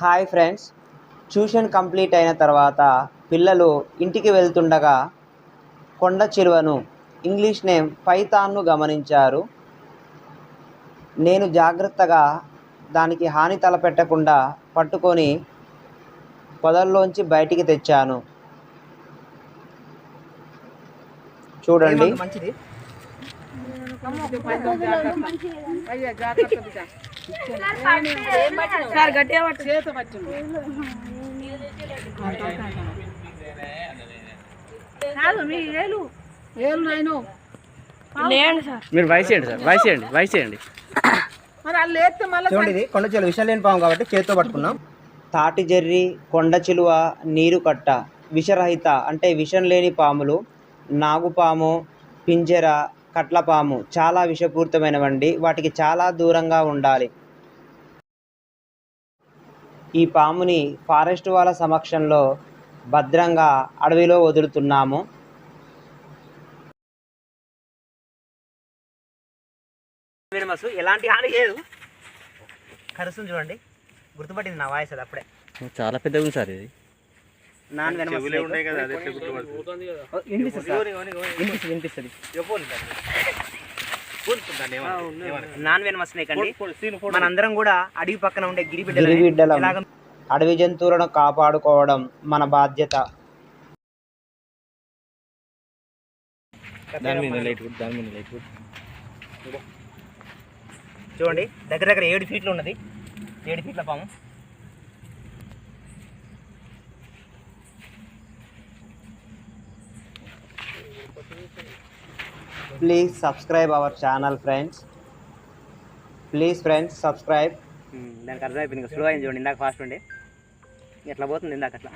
Hi friends. Tuition complete అయిన తర్వాత పిల్లలు ఇంటికి వెళ్తుండగా కొండ చిరువను ఇంగ్లీష్ నేమ్ పైతాన్ను గమనించారు. నేను జాగ్రత్తగా దానికి హాని తలపెట్టకుండా పట్టుకొని పొదల్లోంచి బయటికి తెచ్చాను. చూడండి. మంచిది? సార్ గట్టిగా పట్టు. చేత పట్టింది. కాదు మీ ఏలు. ఏలు నాయను. లేండి సార్. మీరు వాయిస్ చేయండి సార్ వాయిస్ చేయండి వాయిస్ చేయండి మరి వాళ్ళు లేస్తే మళ్ళీ చూడండి ఇది కొండ చిలువ విషం లేని పాము కాబట్టి చేతితో పట్టుకున్నాం. తాటి జర్రి కొండ చిలువ నీరు కట్ట విషరహిత అంటే విషం లేని పాములు నాగుపాము పింజర కట్లపాము చాలా విషపూరితమైనవండి. వాటికి చాలా దూరంగా ఉండాలి. ఈ పాముని ఫారెస్ట్ వాళ్ళ సమక్షంలో భద్రంగా అడవిలో వదులుతున్నాము. ఎలాంటి హాని లేదు. కరుస్తుంది చూడండి. గుర్తుపట్టింది నా వాయిస్ అది అప్పుడే. చాలా పెద్దగా ఉంది సార్ ఇది. నాన్. వినిపిస్తుంది వినిపిస్తుంది నాన్ వెనమస్ స్నేక్ అండి. మనందరం కూడా అడవి పక్కన ఉండే గిరిబిడ్డలం. అడవి జంతువులను కాపాడుకోవడం మన బాధ్యత. చూడండి దగ్గర దగ్గర ఏడు ఫీట్లు ఉన్నది. ఏడు ఫీట్ల పాము. Please subscribe our channel friends please friends subscribe దానికి అర్థమైపోయింది. ఇంకా స్లో అయింది చూడండి. ఇందాక ఫాస్ట్ ఉండే. ఎట్లా పోతుంది ఇందాక అట్లా?